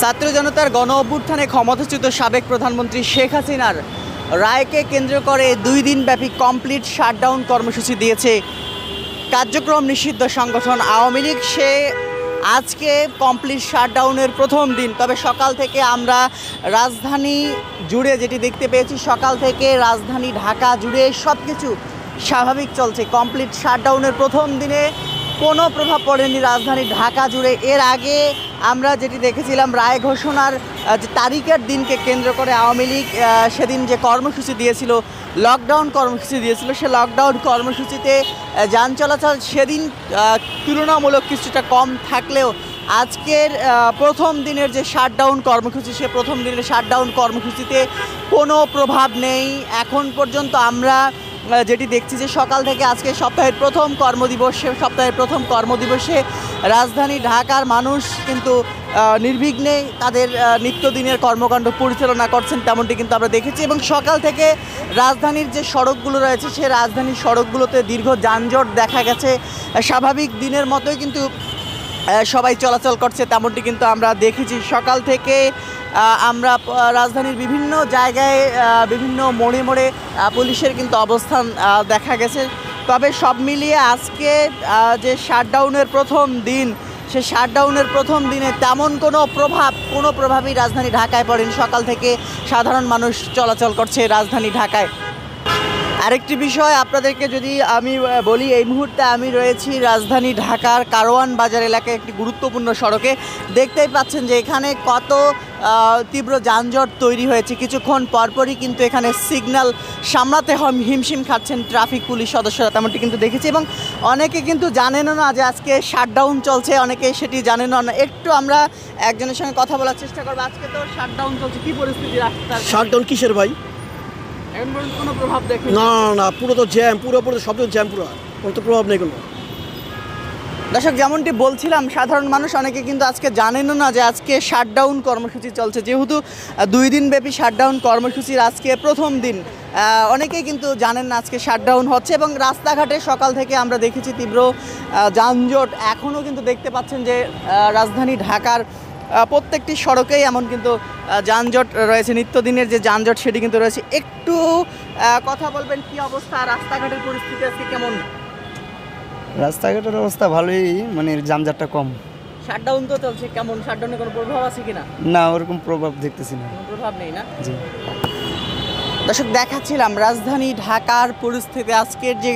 ছাত্র জনতার গণ অভ্যুত্থানে ক্ষমতাচ্যুত সাবেক প্রধানমন্ত্রী শেখ হাসিনার রায়কে কেন্দ্র করে দুই দিনব্যাপী কমপ্লিট শাটডাউন কর্মসূচি দিয়েছে কার্যক্রম নিষিদ্ধ সংগঠন আওয়ামী লীগ। সে আজকে কমপ্লিট শাটডাউনের প্রথম দিন। তবে সকাল থেকে আমরা রাজধানী জুড়ে যেটি দেখতে পেয়েছি, সকাল থেকে রাজধানী ঢাকা জুড়ে সব কিছু স্বাভাবিক চলছে। কমপ্লিট শাটডাউনের প্রথম দিনে কোনো প্রভাব পড়েনি রাজধানী ঢাকা জুড়ে। এর আগে আমরা যেটি দেখেছিলাম, রায় ঘোষণার যে তারিখের দিনকে কেন্দ্র করে আওয়ামী লীগ সেদিন যে কর্মসূচি দিয়েছিল লকডাউন কর্মসূচি দিয়েছিল, সে লকডাউন কর্মসূচিতে যান চলাচল সেদিন তুলনামূলক কিছুটা কম থাকলেও আজকের প্রথম দিনের যে শাটডাউন কর্মসূচি, সে প্রথম দিনের শাটডাউন কর্মসূচিতে কোনো প্রভাব নেই। এখন পর্যন্ত আমরা যেটি দেখছি যে সকাল থেকে আজকে সপ্তাহের প্রথম কর্মদিবসে, সপ্তাহের প্রথম কর্মদিবসে রাজধানী ঢাকার মানুষ কিন্তু নির্বিঘ্নে তাদের নিত্যদিনের কর্মকাণ্ড পরিচালনা করছেন তেমনটি কিন্তু আমরা দেখেছি এবং সকাল থেকে রাজধানীর যে সড়কগুলো রয়েছে সে রাজধানীর সড়কগুলোতে দীর্ঘ যানজট দেখা গেছে। স্বাভাবিক দিনের মতোই কিন্তু সবাই চলাচল করছে তেমনটি কিন্তু আমরা দেখেছি। সকাল থেকে আমরা রাজধানীর বিভিন্ন জায়গায় বিভিন্ন মোড়ে মোড়ে পুলিশের কিন্তু অবস্থান দেখা গেছে। তবে সব মিলিয়ে আজকে যে শাটডাউনের প্রথম দিন, সে শাটডাউনের প্রথম দিনে তেমন কোনো প্রভাব, কোনো প্রভাবই রাজধানী ঢাকায় পড়েনি। সকাল থেকে সাধারণ মানুষ চলাচল করছে রাজধানী ঢাকায়। আরেকটি বিষয় আপনাদেরকে যদি আমি বলি, এই মুহূর্তে আমি রয়েছি রাজধানী ঢাকার কারওয়ান বাজার এলাকায় একটি গুরুত্বপূর্ণ সড়কে। দেখতেই পাচ্ছেন যে এখানে কত তীব্র যানজট তৈরি হয়েছে। কিছুক্ষণ পরপরই কিন্তু এখানে সিগন্যাল সামলাতে হম- হিমশিম খাচ্ছেন ট্রাফিক পুলিশ সদস্যরা, তেমনটি কিন্তু দেখেছি। এবং অনেকে কিন্তু জানেনও না যে আজকে শাটডাউন চলছে, অনেকে সেটি জানেনও না। একটু আমরা একজনের সঙ্গে কথা বলার চেষ্টা করব। আজকে তো শাটডাউন চলছে, কি পরিস্থিতি রাস্তার? শাটডাউন কিসের ভাই? এখন পর্যন্ত কোনো প্রভাব দেখেন? না না, পুরো তো জ্যাম পুরো পুরো সব তো জ্যাম পুরো। কোনো তো প্রভাব নেই কোনো। দর্শক যেমনটি বলছিলাম সাধারণ মানুষ অনেকে কিন্তু আজকে জানেনও না যে আজকে শাটডাউন কর্মসূচি চলছে। যেহেতু দুই দিন ব্যাপী শাটডাউন কর্মসূচির আজকে প্রথম দিন অনেকেই কিন্তু জানেন না আজকে শাটডাউন হচ্ছে এবং রাস্তাঘাটে সকাল থেকে আমরা দেখেছি তীব্র যানজট। এখনও কিন্তু দেখতে পাচ্ছেন যে রাজধানী ঢাকার প্রত্যেকটি সড়কেই এমন কিন্তু যানজট রয়েছে। নিত্যদিনের যে যানজট সেটি কিন্তু রয়েছে। একটু কথা বলবেন কি অবস্থা? রাস্তাঘাটের পরিস্থিতি আজকে কেমন? রাস্তাঘাটের অবস্থা ভালোই মানে যানজটটা কম। শাটডাউন তো চলছে কেমন? শাটডাউনে কোনো প্রভাব আছে কিনা? না ওরকম প্রভাব দেখতেছি না। কোনো প্রভাব নেই না? জি। দর্শক, দেখাচ্ছিলাম রাজধানী ঢাকার পরিস্থিতি। আজকের যে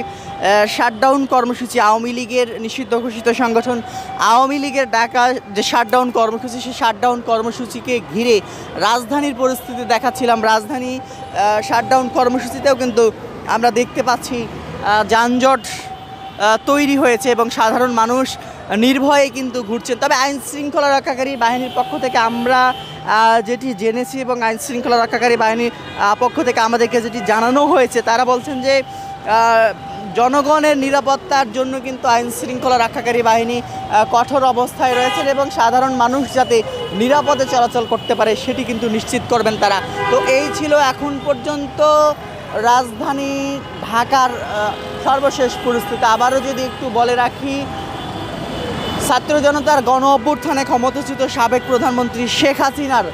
শাটডাউন কর্মসূচি, আওয়ামী লীগের নিষিদ্ধ ঘোষিত সংগঠন, আওয়ামী লীগের ডাকা যে শাটডাউন কর্মসূচি, সেই শাটডাউন কর্মসূচিকে ঘিরে রাজধানীর পরিস্থিতি দেখাচ্ছিলাম। রাজধানী শাটডাউন কর্মসূচিতেও কিন্তু আমরা দেখতে পাচ্ছি যানজট তৈরি হয়েছে এবং সাধারণ মানুষ নির্ভয়ে কিন্তু ঘুরছে তবে আইন শৃঙ্খলা রক্ষাকারী বাহিনীর পক্ষ থেকে আমরা যেটি জেনেছি এবং আইন শৃঙ্খলা রক্ষাকারী বাহিনীর পক্ষ থেকে আমাদেরকে যেটি জানানো হয়েছে, তারা বলছেন যে জনগণের নিরাপত্তার জন্য কিন্তু আইন শৃঙ্খলা রক্ষাকারী বাহিনী কঠোর অবস্থায় রয়েছেন এবং সাধারণ মানুষ যাতে নিরাপদে চলাচল করতে পারে সেটি কিন্তু নিশ্চিত করবেন তারা। তো এই ছিল এখন পর্যন্ত রাজধানী ঢাকার সর্বশেষ পরিস্থিতি। আবারও যদি একটু বলে রাখি ছাত্র জনতার গণ অভ্যুত্থানে ক্ষমতাচ্যুত সাবেক প্রধানমন্ত্রী শেখ হাসিনার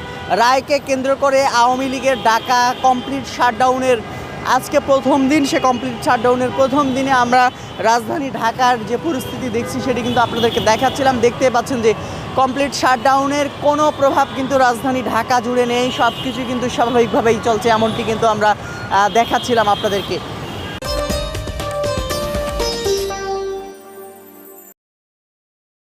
রায়কে কেন্দ্র করে আওয়ামী লীগের ডাকা কমপ্লিট শাটডাউনের আজকে প্রথম দিন, সে কমপ্লিট শাটডাউনের প্রথম দিনে আমরা রাজধানী ঢাকার যে পরিস্থিতি দেখছি সেটি কিন্তু আপনাদেরকে দেখাচ্ছিলাম। দেখতে পাচ্ছেন যে কমপ্লিট শাটডাউনের কোনো প্রভাব কিন্তু রাজধানী ঢাকা জুড়ে নেই। সব কিছু কিন্তু স্বাভাবিকভাবেই চলছে, এমনটি কিন্তু আমরা দেখাচ্ছিলাম আপনাদেরকে।